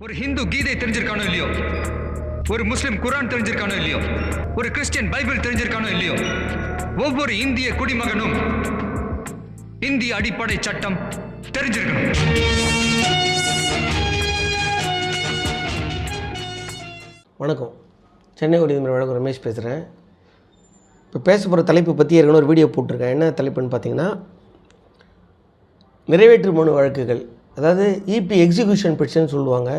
ஒரு ஹிந்து கீதை தெரிஞ்சிருக்கானோ இல்லையோ? ஒரு முஸ்லிம் குரான் தெரிஞ்சிருக்கானோ இல்லையோ? ஒரு கிறிஸ்டியன் பைபிள் தெரிஞ்சிருக்கானோ இல்லையோ? ஒவ்வொரு இந்திய குடிமகனும் இந்திய அடிப்படை சட்டம் தெரிஞ்சிருக்கணும். வணக்கம். சென்னை உரிமை வழக்கு ரமேஷ் பேசுகிறேன் இப்போ பேச போகிற தலைப்பு பற்றி ஏற்கனவே ஒரு வீடியோ போட்டிருக்கேன். என்ன தலைப்புன்னு பார்த்தீங்கன்னா நிறைவேற்று மனு வழக்குகள். அதாவது இபி எக்ஸிக்யூஷன் பெட்டிஷன் சொல்லுவாங்க.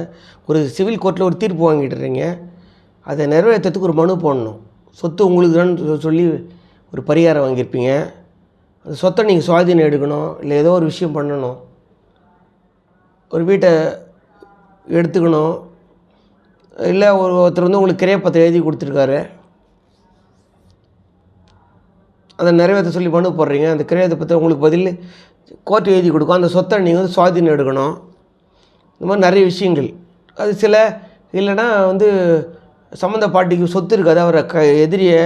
ஒரு சிவில் கோர்ட்டில் ஒரு தீர்ப்பு வாங்கிட்டுறீங்க அதை நிறைவேற்றத்துக்கு ஒரு மனு போடணும். சொத்து உங்களுக்கு சொல்லி ஒரு பரிகாரம் வாங்கியிருப்பீங்க. அந்த சொத்தை நீங்கள் சுவாதீனம் எடுக்கணும். இல்லை ஏதோ ஒரு விஷயம் பண்ணணும். ஒரு வீட்டை எடுத்துக்கணும். இல்லை ஒரு ஒருத்தர் வந்து உங்களுக்கு கிரைய எழுதி கொடுத்துருக்காரு. அதை நிறைவேற்ற சொல்லி மனு போடுறீங்க. அந்த கிரையத்தை பற்றி உங்களுக்கு பதில் கோர்ட்டு எழுதி கொடுக்கும். அந்த சொத்தை நீங்கள் வந்து சுவாதீனம் எடுக்கணும். இந்த மாதிரி நிறைய விஷயங்கள். அது சில இல்லைன்னா வந்து சம்மந்த பாட்டிக்கு சொத்து இருக்காது. அவரை க எதிரியை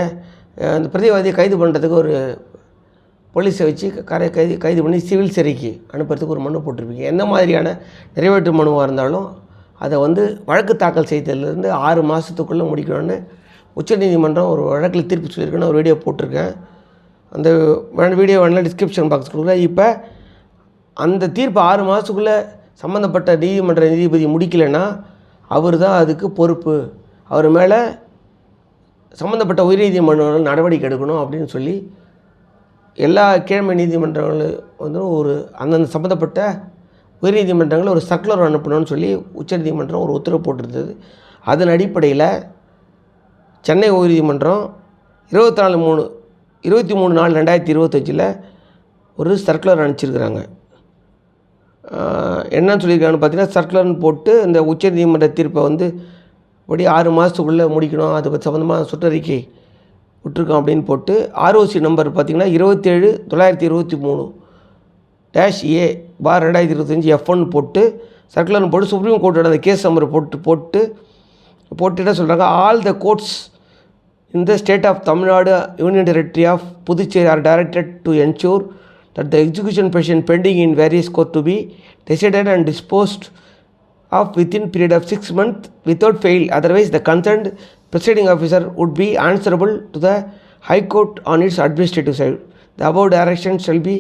அந்த பிரதிவாதியை கைது பண்ணுறதுக்கு ஒரு போலீஸை வச்சு கரை கைது கைது பண்ணி சிவில் சிறைக்கு அனுப்புறதுக்கு ஒரு மனு போட்டிருப்பீங்க. என்ன மாதிரியான நிறைவேற்று மனுவாக இருந்தாலும் அதை வந்து வழக்கு தாக்கல் செய்ததுலேருந்து ஆறு மாதத்துக்குள்ளே முடிக்கணும்னு உச்சநீதிமன்றம் ஒரு வழக்கில் தீர்ப்பு சொல்லியிருக்குன்னு ஒரு வீடியோ போட்டிருக்கேன். அந்த வீடியோ வேணால் டிஸ்கிரிப்ஷன் பாக்ஸ் கொடுக்குறேன். இப்போ அந்த தீர்ப்பு ஆறு மாதத்துக்குள்ளே சம்மந்தப்பட்ட நீதிமன்ற நீதிபதி முடிக்கலைன்னா அவர் தான் அதுக்கு பொறுப்பு. அவர் மேலே சம்மந்தப்பட்ட உயர்நீதிமன்றங்கள் நடவடிக்கை எடுக்கணும் அப்படின்னு சொல்லி எல்லா கீழ்மை நீதிமன்றங்களும் வந்து ஒரு அந்தந்த சம்மந்தப்பட்ட உயர்நீதிமன்றங்களை ஒரு சர்க்குலர் அனுப்பணும்னு சொல்லி உச்சநீதிமன்றம் ஒரு உத்தரவு போட்டிருந்தது. அதன் அடிப்படையில் சென்னை உயர்நீதிமன்றம் இருபத்தி நாலு மூணு இருபத்தி மூணு நாலு ரெண்டாயிரத்தி இருபத்தஞ்சில் ஒரு சர்க்குலர் அனுப்பிச்சிருக்கிறாங்க. என்னன்னு சொல்லியிருக்காங்கன்னு பார்த்தீங்கன்னா சர்க்குலர்னு போட்டு இந்த உச்சநீதிமன்ற தீர்ப்பை வந்து படி ஆறு மாதத்துக்குள்ளே முடிக்கணும். அது சம்மந்தமாக சுற்றறிக்கை விட்ருக்கோம் அப்படின்னு போட்டு ஆர்ஓசி நம்பர் பார்த்தீங்கன்னா இருபத்தேழு தொள்ளாயிரத்தி இருபத்தி மூணு டேஷ் ஏ பார் ரெண்டாயிரத்தி இருபத்தஞ்சி எஃப் ஒன் போட்டு சர்க்குலர்னு போட்டு சுப்ரீம் கோர்ட்டோட அந்த கேஸ் நம்பர் போட்டு போட்டு போட்டுட்டே சொல்கிறாங்க ஆல் த கோர்ட்ஸ் இந்த state of Tamil Nadu union territory of Puducherry are directed to ensure that the execution petition pending in various court to be decided and disposed of within period of six months without fail. Otherwise, the concerned presiding officer would be answerable to the High Court on its administrative side. The above direction shall be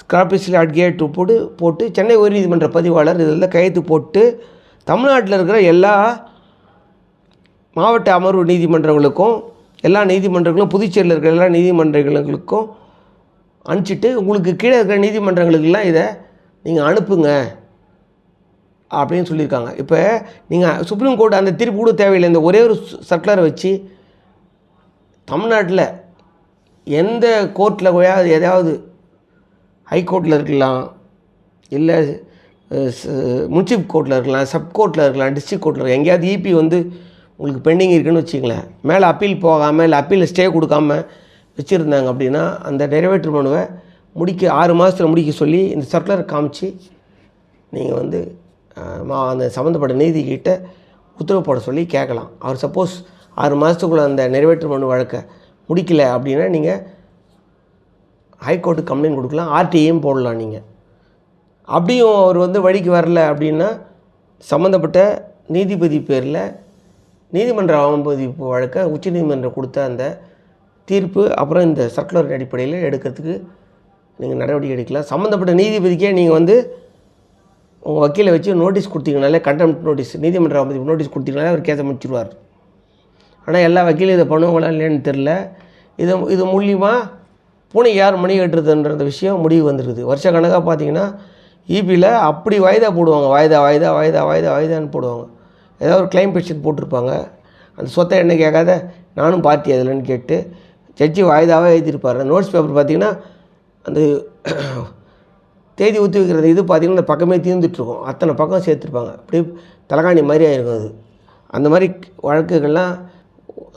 scrupulously adhered போட்டு போட்டு சென்னை உயர்நீதிமன்ற பதிவாளர் இதில் கையெழுத்து போட்டு தமிழ்நாட்டில் இருக்கிற எல்லா மாவட்ட அமர்வு நீதிமன்றங்களுக்கும் எல்லா நீதிமன்றங்களும் புதுச்சேரியில் இருக்கிற எல்லா நீதிமன்றங்களுக்கும் அனுப்பிச்சிட்டு உங்களுக்கு கீழே இருக்கிற நீதிமன்றங்களுக்கெல்லாம் இதை நீங்கள் அனுப்புங்க அப்படின்னு சொல்லியிருக்காங்க. இப்போ நீங்கள் சுப்ரீம் கோர்ட் அந்த தீர்ப்பு கூட தேவையில்லை. இந்த ஒரே ஒரு சர்க்குலரை வச்சு தமிழ்நாட்டில் எந்த கோர்ட்டில் போயாவது எதாவது ஹைகோர்ட்டில் இருக்கலாம் இல்லை முன்சிப் கோர்ட்டில் இருக்கலாம் சப் கோர்ட்டில் இருக்கலாம் டிஸ்ட்ரிக்ட் கோர்ட்டில் இருக்கலாம் எங்கேயாவது இபி வந்து உங்களுக்கு பெண்டிங் இருக்குன்னு வச்சுங்களேன் மேலே அப்பீல் போகாமல் இல்லை அப்பீலில் ஸ்டே கொடுக்காம வச்சுருந்தாங்க அப்படின்னா அந்த நிறைவேற்று மனுவை முடிக்க ஆறு மாதத்தில் முடிக்க சொல்லி இந்த சர்க்குலர் காமிச்சு நீங்கள் வந்து மா- அந்த சம்மந்தப்பட்ட நீதிக்கிட்ட உத்தரவு போட சொல்லி கேட்கலாம். அவர் சப்போஸ் ஆறு மாதத்துக்குள்ளே அந்த நிறைவேற்று மனு வழக்கை முடிக்கல அப்படின்னா நீங்கள் ஹைகோர்ட்டுக்கு கம்ப்ளைண்ட் கொடுக்கலாம் ஆர்டிஐயும் போடலாம் நீங்கள் அப்படியும் அவர் வந்து வழிக்கு வரல அப்படின்னா சம்மந்தப்பட்ட நீதிபதி பேரில் நீதிமன்ற அவமதிப்பு வழக்கை உச்சநீதிமன்றம் கொடுத்த அந்த தீர்ப்பு அப்புறம் இந்த சர்க்குலர் அடிப்படையில் எடுக்கிறதுக்கு நீங்கள் நடவடிக்கை எடுக்கலாம். சம்மந்தப்பட்ட நீதிபதிக்கே நீங்கள் வந்து உங்கள் வக்கீலை வச்சு நோட்டீஸ் கொடுத்தீங்கனாலே கண்டெம்ட் நோட்டீஸ் நீதிமன்ற அவமதிப்பு நோட்டீஸ் கொடுத்தீங்கனாலே அவர் கேஸை முடிச்சிடுவார் ஆனால் எல்லா வக்கீலும் இதை பண்ணுவாங்களா இல்லைன்னு தெரில இது இது மூலியமாக பூனை யார் மணி கட்டுறதுன்ற விஷயம் முடிவு வந்துருக்குது வருஷ கணக்காக பார்த்தீங்கன்னா இபியில் அப்படி வாய்தா போடுவாங்க. வாய்தா வாய்தா வாய்தா வாய்தா வாய்தான்னு போடுவாங்க. ஏதாவது ஒரு கிளைம் பெட்டிஷன் போட்டிருப்பாங்க. அந்த சொத்தை என்ன கேட்காத? நானும் பார்ட்டி அதில்னு கேட்டு ஜட்ஜி வாய்தாவே எழுதியிருப்பார். நோட்ஸ் பேப்பர் பார்த்தீங்கன்னா அந்த தேதி ஊற்றி வைக்கிறது இது பார்த்திங்கன்னா அந்த பக்கமே தீர்ந்துட்டுருக்கும். அத்தனை பக்கம் சேர்த்துருப்பாங்க. அப்படியே தலைகாணி மாதிரி ஆயிருக்கும் அது. அந்த மாதிரி வழக்குகள்லாம்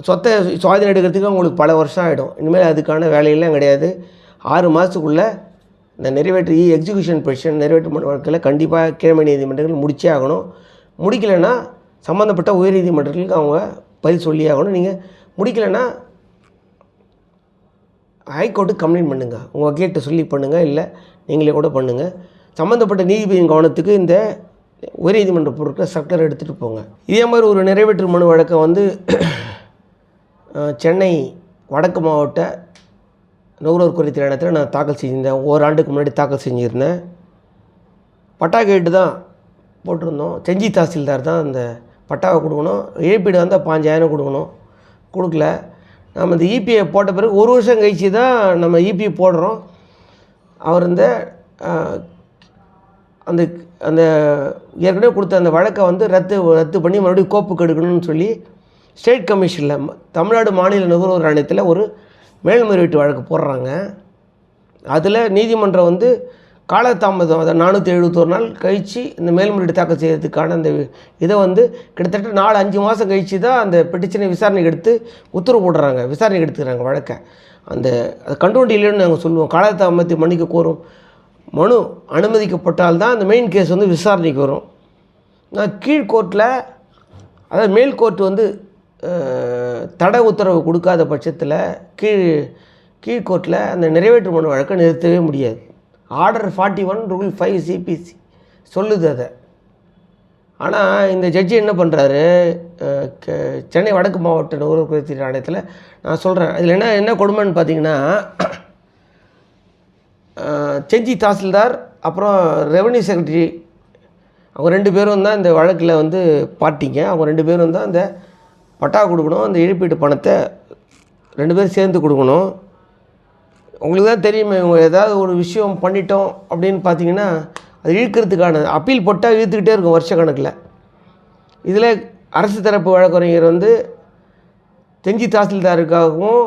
சொத்தை சுவாதீனம் எடுக்கிறதுக்கு அவங்களுக்கு பல வருஷம் ஆகிடும் இனிமேல் அதுக்கான வேலையெல்லாம் கிடையாது. ஆறு மாதத்துக்குள்ளே இந்த நிறைவேற்று e எக்ஸிக்யூஷன் பெட்டிஷன் நிறைவேற்று வழக்கில் கண்டிப்பாக கீழமை நீதிமன்றங்கள் முடிச்சே ஆகணும். முடிக்கலைன்னா சம்மந்தப்பட்ட உயர் நீதிமன்றங்களுக்கு அவங்க பதில் சொல்லி ஆகணும். நீங்கள் முடிக்கலைன்னா ஹைகோர்ட்டுக்கு கம்ப்ளைண்ட் பண்ணுங்கள் உங்கள் வக்கீல்கிட்ட சொல்லி பண்ணுங்கள் இல்லை நீங்களே கூட பண்ணுங்கள் சம்மந்தப்பட்ட நீதிபதியின் கவனத்துக்கு இந்த உயர்நீதிமன்ற பொருட்களை சர்க்கரை எடுத்துகிட்டு போங்க. இதே மாதிரி ஒரு நிறைவேற்று மனு வழக்கை வந்து சென்னை வடக்கு மாவட்ட நுகர்வோர் குறைத்த இடத்துல நான் தாக்கல் செஞ்சிருந்தேன். ஓராண்டுக்கு முன்னாடி தாக்கல் செஞ்சுருந்தேன். பட்டா கேட்டு தான் போட்டிருந்தோம். செஞ்சி தாசில்தார் தான் அந்த பட்டாவை கொடுக்கணும். இழப்பீடு வந்தால் பாஞ்சாயிரம் கொடுக்கணும். கொடுக்கல. நம்ம இந்த இபிஐ போட்ட பிறகு ஒரு வருஷம் கழிச்சு தான் நம்ம இபி போடுறோம். அவர் இந்த அந்த அந்த ஏற்கனவே கொடுத்த அந்த வழக்கை வந்து ரத்து ரத்து பண்ணி மறுபடியும் கோப்புக்கு எடுக்கணும்னு சொல்லி ஸ்டேட் கமிஷனில் தமிழ்நாடு மாநில நுகர்வோர் ஆணையத்தில் ஒரு மேல்முறையீட்டு வழக்கு போடுறாங்க. அதில் நீதிமன்றம் வந்து காலதாமதம் அதை நானூற்றி எழுபத்தோரு நாள் கழித்து இந்த மேல்முறையீடு தாக்கல் செய்கிறதுக்கான அந்த இதை வந்து கிட்டத்தட்ட நாலு அஞ்சு மாதம் கழித்து தான் அந்த பெட்டிஷனை விசாரணைக்கு எடுத்து உத்தரவு போடுறாங்க. விசாரணைக்கு எடுத்துக்கிறாங்க வழக்கை. அந்த அது கண்டுகொண்டு இல்லைன்னு நாங்கள் சொல்லுவோம். காலதாமதத்தை மன்னிக்க கோரும். மனு அனுமதிக்கப்பட்டால் தான் அந்த மெயின் கேஸ் வந்து விசாரணைக்கு வரும். நான் கீழ்கோர்ட்டில் அதாவது மேல் கோர்ட் வந்து தடை உத்தரவு கொடுக்காத பட்சத்தில் கீழ் கீழ்கோர்ட்டில் அந்த நிறைவேற்று மனு வழக்கை நிறுத்தவே முடியாது. Order forty one rule five CPC சொல்லுது அதை. ஆனால் இந்த ஜட்ஜி என்ன பண்ணுறாரு சென்னை வடக்கு மாவட்ட நுகர்வோர் குறைத்தீர் ஆணையத்தில் நான் சொல்கிறேன் இதில் என்ன என்ன கொடுமைன்னு பார்த்தீங்கன்னா செஞ்சி தாசில்தார் அப்புறம் ரெவன்யூ செக்ரட்டரி அவங்க ரெண்டு பேரும் தான் இந்த வழக்கில் வந்து பார்ட்டிங்க அவங்க ரெண்டு பேரும் தான் இந்த பட்டா கொடுக்கணும் அந்த இழப்பீட்டு பணத்தை ரெண்டு பேரும் சேர்ந்து கொடுக்கணும். உங்களுக்கு தான் தெரியுமே இவங்க ஏதாவது ஒரு விஷயம் பண்ணிட்டோம் அப்படின்னு பார்த்தீங்கன்னா அது இழுக்கிறதுக்கான அப்பீல் போட்டால் இழுத்துக்கிட்டே இருக்கும் வருஷ கணக்கில். இதில் அரசு தரப்பு வழக்கறிஞர் வந்து தெஞ்சி தாசில்தாருக்காகவும்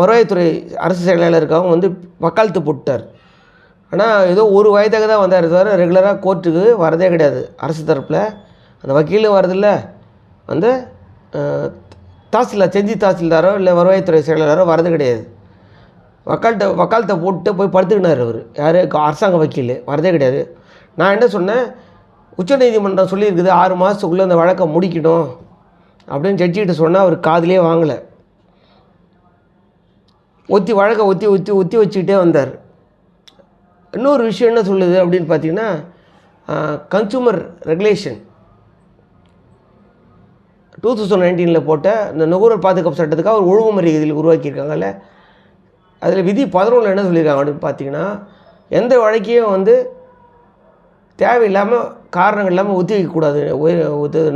வருவாய்த்துறை அரசு செயலாளருக்காகவும் வந்து வக்காலத்து போட்டார் ஆனால் ஏதோ ஒரு வயதாக தான் வந்தார். தவிர ரெகுலராக கோர்ட்டுக்கு வரதே கிடையாது அரசு தரப்பில். அந்த வக்கீலும் வரதில்ல. அந்த தாசில்தார் செஞ்சி தாசில்தாரோ இல்லை வருவாய்த்துறை செயலாளரோ வரது கிடையாது. வக்கால்கிட்ட வக்காலத்தை போட்டு போய் படுத்துக்கினார் அவர். யார்? அரசாங்க வக்கீல். வரதே கிடையாது. நான் என்ன சொன்னேன்? உச்சநீதிமன்றம் சொல்லியிருக்குது ஆறு மாதத்துக்குள்ளே அந்த வழக்கை முடிக்கணும் அப்படின்னு ஜட்ஜிக்கிட்ட சொன்னால் அவர் காதிலே வாங்கலை. ஒத்தி வழக்கை ஒத்தி ஒத்தி ஒத்தி வச்சுக்கிட்டே வந்தார். இன்னொரு விஷயம் என்ன சொல்லுது அப்படின்னு பார்த்தீங்கன்னா கன்சூமர் ரெகுலேஷன் டூ தௌசண்ட் நைன்டீனில் போட்ட இந்த நுகர்வோர் பாதுகாப்பு சட்டத்துக்காக ஒரு ஒழுங்குமுறை இதில் உருவாக்கியிருக்காங்கல்ல அதில் விதி பதினொன்று என்ன சொல்லியிருக்காங்க அப்படின்னு பார்த்தீங்கன்னா எந்த வழக்கையும் வந்து தேவையில்லாமல் காரணங்கள் இல்லாமல் ஒத்தி வைக்கக்கூடாது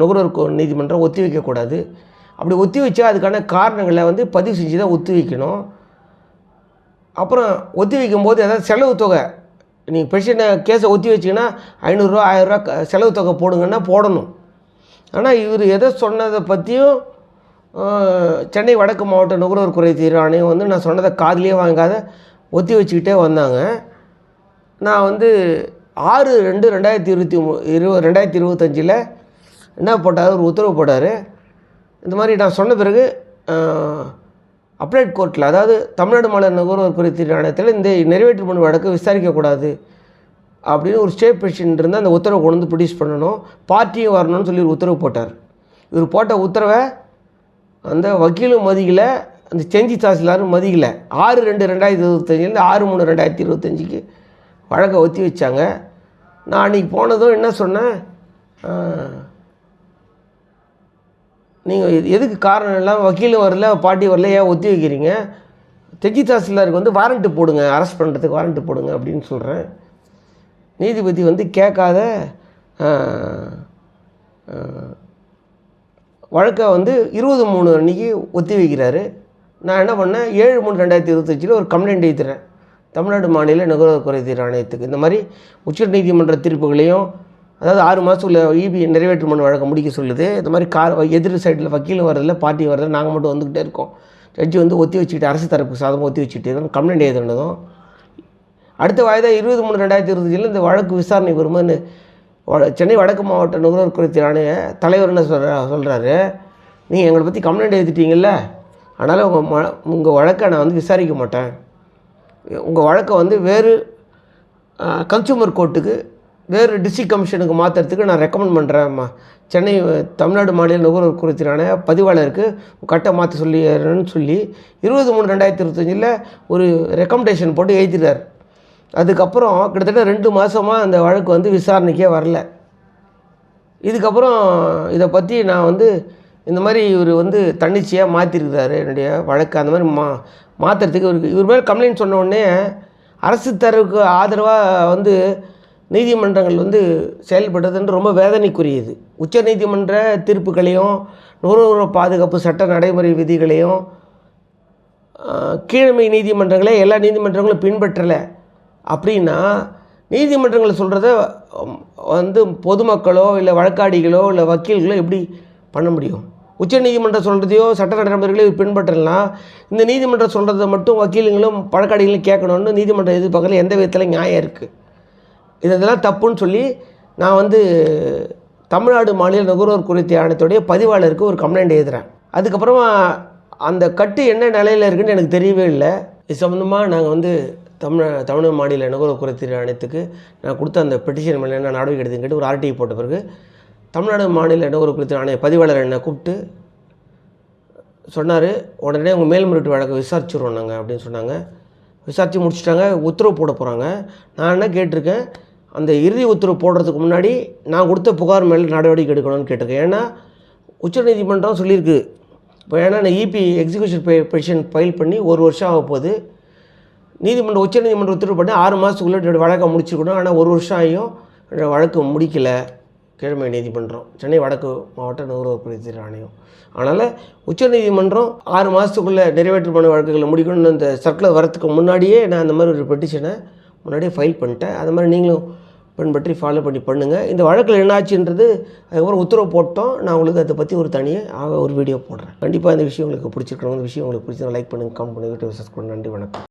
நுகர்வோர் நீதிமன்றம் ஒத்தி வைக்கக்கூடாது அப்படி ஒத்தி வச்சா அதுக்கான காரணங்களை வந்து பதிவு செஞ்சு தான் ஒத்தி வைக்கணும். அப்புறம் ஒத்தி வைக்கும்போது ஏதாவது செலவு தொகை நீங்கள் பெஷனை கேஸை ஒத்தி வச்சிங்கன்னா ஐநூறுரூவா ஆயிரரூவா செலவு தொகை போடுங்கன்னா போடணும். ஆனால் இவர் எதை சொன்னதை பற்றியும் சென்னை வடக்கு மாவட்ட நுகர்வோர் குறை தீர்வு ஆணையம் வந்து நான் சொன்னதை காதுலயே வாங்காத ஒத்தி வச்சுக்கிட்டே வந்தாங்க. நான் வந்து ஆறு ரெண்டு ரெண்டாயிரத்தி இருபத்தி மூ இரு ரெண்டாயிரத்தி இருபத்தஞ்சில் என்ன போட்டார்? ஒரு உத்தரவு போட்டார். இந்த மாதிரி நான் சொன்ன பிறகு அப்ளேட் கோர்ட்டில் அதாவது தமிழ்நாடு மாநில நுகர்வோர் குறை தீர்வு ஆணையத்தில் இந்த நிறைவேற்று மனு வழக்கு விசாரிக்கக்கூடாது அப்படின்னு ஒரு ஸ்டே பெஷன் இருந்தால் அந்த உத்தரவை கொண்டு வந்து ப்ரொடியூஸ் பண்ணணும். பார்ட்டியும் வரணும்னு சொல்லி ஒரு உத்தரவு போட்டார். இவர் போட்ட உத்தரவை அந்த வக்கீலும் மதிக்கல அந்த செஞ்சி தாசில்தாரும் மதிக்கல. ஆறு ரெண்டு ரெண்டாயிரத்தி இருபத்தஞ்சிலேருந்து ஆறு மூணு ரெண்டாயிரத்தி இருபத்தஞ்சிக்கு வழக்கை ஒத்தி வச்சாங்க. நான் அன்றைக்கி போனதும் என்ன சொன்னேன்? நீங்கள் எதுக்கு காரணம் இல்லாமல் வக்கீலும் வரல பாட்டி வரல ஏன் ஒத்தி வைக்கிறீங்க? தெஜி தாசில்தாருக்கு வந்து வாரண்ட்டு போடுங்க அரெஸ்ட் பண்ணுறதுக்கு வாரண்ட்டு போடுங்க அப்படின்னு சொல்கிறேன் நீதிபதி வந்து கேட்காத வழக்கை வந்து இருபது மூணு அன்றைக்கி ஒத்தி வைக்கிறாரு. நான் என்ன பண்ணேன்? ஏழு மூணு ரெண்டாயிரத்தி இருபத்தஞ்சில் ஒரு கம்ப்ளைண்ட் எழுத்துறேன் தமிழ்நாடு மாநில நுகர்வோர் குறைதீர் ஆணையத்துக்கு இந்த மாதிரி உச்ச நீதிமன்ற தீர்ப்புகளையும் அதாவது ஆறு மாதத்துக்குள்ள இபி நிறைவேற்று மனு வழக்கம் முடிக்க சொல்லுது. இந்த மாதிரி கார் எதிர் சைடில் வக்கீலும் வரதில்ல பார்ட்டி வரதில்ல நாங்கள் மட்டும் வந்துக்கிட்டே இருக்கோம். ஜட்ஜி வந்து ஒத்தி வச்சுக்கிட்டு அரசு தரப்பு சாதமாக ஒத்தி வச்சுக்கிட்டு இருக்கோம் கம்ப்ளைண்ட் எழுதுனதும் அடுத்த வாய்தா இருபது மூணு ரெண்டாயிரத்தி இருபத்தஞ்சில் இந்த வழக்கு விசாரணை வருமான்னு சென்னை வடக்கு மாவட்ட நுகர்வோர் குறித்த ஆணைய தலைவர் என்ன சொல்கிற சொல்கிறாரு நீங்கள் எங்களை பற்றி கம்ப்ளைண்ட் எழுதிட்டீங்கல்ல? அதனால் உங்கள் ம உங்கள் வழக்கை நான் வந்து விசாரிக்க மாட்டேன். உங்கள் வழக்கை வந்து வேறு கன்சூமர் கோர்ட்டுக்கு வேறு டிஸ்ட்ரிக் கமிஷனுக்கு மாற்றுறதுக்கு நான் ரெக்கமெண்ட் பண்ணுறேன் சென்னை தமிழ்நாடு மாநில நுகர்வோர் குறித்தான பதிவாளருக்கு கட்டை மாற்ற சொல்லிடுறேன்னு சொல்லி இருபது மூணு ரெண்டாயிரத்தி இருபத்தஞ்சில் ஒரு ரெக்கமெண்டேஷன் போட்டு எழுதிட்டார். அதுக்கப்புறம் கிட்டத்தட்ட ரெண்டு மாதமாக அந்த வழக்கு வந்து விசாரணைக்கே வரல. இதுக்கப்புறம் இதை பற்றி நான் வந்து இந்த மாதிரி இவர் வந்து தன்னிச்சையாக மாற்றிருக்கிறாரு என்னுடைய வழக்கு. அந்த மாதிரி மா மாற்றுறதுக்கு இவருக்கு இவர் மேலே கம்ப்ளைண்ட் சொன்ன உடனே அரசு தரவுக்கு ஆதரவாக வந்து நீதிமன்றங்கள் வந்து செயல்படுறதுன்னு ரொம்ப வேதனைக்குரியது. உச்ச நீதிமன்ற தீர்ப்புகளையும் நுகர்வோர் பாதுகாப்பு சட்ட நடைமுறை விதிகளையும் கீழமை நீதிமன்றங்களே எல்லா நீதிமன்றங்களும் பின்பற்றலை. அப்படின்னா நீதிமன்றங்கள் சொல்கிறத வந்து பொதுமக்களோ இல்லை வழக்காடிகளோ இல்லை வக்கீல்களோ எப்படி பண்ண முடியும்? உச்ச நீதிமன்றம் சொல்கிறதையோ சட்ட நடைமுறைகளையோ பின்பற்றலாம் இந்த நீதிமன்றம் சொல்கிறத மட்டும் வக்கீலுங்களும் பழக்காடிகளும் கேட்கணும்னு நீதிமன்றம் எதிர்பார்க்கல எந்த விதத்தில் நியாயம் இருக்குது இதெல்லாம் தப்புன்னு சொல்லி நான் வந்து தமிழ்நாடு மாநில நுகர்வோர் குறித்த ஆணையத்துடைய பதிவாளருக்கு ஒரு கம்ப்ளைண்ட் எழுதுகிறேன் அதுக்கப்புறமா அந்த கட்டு என்ன நிலையில் இருக்குன்னு எனக்கு தெரியவே இல்லை. இது சம்மந்தமாக நாங்கள் வந்து தமிழ் தமிழ் மாநில நுகர்வோர் குறித்த ஆணையத்துக்கு நான் கொடுத்த அந்த பெட்டிஷன் மேலே என்ன நடவடிக்கை எடுத்துன்னு கேட்டு ஒரு ஆர்டிஐ போட்ட பிறகு தமிழ்நாடு மாநில நுகர்வோர் குறித்த ஆணைய பதிவாளர் என்னை கூப்பிட்டு சொன்னார் உடனே உங்கள் மேல்முறையீட்டு வழக்கை விசாரிச்சுருவோம் நாங்கள் அப்படின்னு சொன்னாங்க. விசாரித்து முடிச்சுட்டாங்க உத்தரவு போட போகிறாங்க நான் என்ன கேட்டிருக்கேன் அந்த இறுதி உத்தரவு போடுறதுக்கு முன்னாடி நான் கொடுத்த புகார் மேலே நடவடிக்கை எடுக்கணும்னு கேட்டிருக்கேன். ஏன்னா உச்சநீதிமன்றம் சொல்லியிருக்கு. இப்போ ஏன்னா நான் EP execution pe petition file பண்ணி ஒரு வருஷம் ஆக போகுது நீதிமன்றம் உச்சநீதிமன்றம் உத்தரவு பண்ணி ஆறு மாதத்துக்குள்ளே வழக்கை முடிச்சிருக்கணும். ஆனால் ஒரு வருஷம் ஆகியும் என்னோட வழக்கு முடிக்கலை. கிழமை நீதிமன்றம் சென்னை வடக்கு மாவட்ட நுகர்வோர் குறித்த ஆணையம். அதனால் உச்சநீதிமன்றம் ஆறு மாதத்துக்குள்ளே நிறைவேற்றப்பட்ட வழக்குகளை முடிக்கணும்னு அந்த சர்க்குலர் வரத்துக்கு முன்னாடியே நான் அந்த மாதிரி ஒரு பெட்டிஷனை முன்னாடியே ஃபைல் பண்ணிட்டேன். அது மாதிரி நீங்களும் பின்பற்றி ஃபாலோ பண்ணி பண்ணுங்கள் இந்த வழக்கில் என்னாச்சுன்றது அதுக்கப்புறம் உத்தரவு போட்டோம். நான் உங்களுக்கு அதை பற்றி ஒரு தனியாக ஒரு வீடியோ போடுறேன். கண்டிப்பாக இந்த விஷயம் உங்களுக்கு பிடிச்சிருக்கணும். இந்த விஷயம் உங்களுக்கு பிடிச்சா லைக் பண்ணுங்கள் கமெண்ட் பண்ணுங்கள் சப்ஸ்கிரைப் நன்றி வணக்கம்.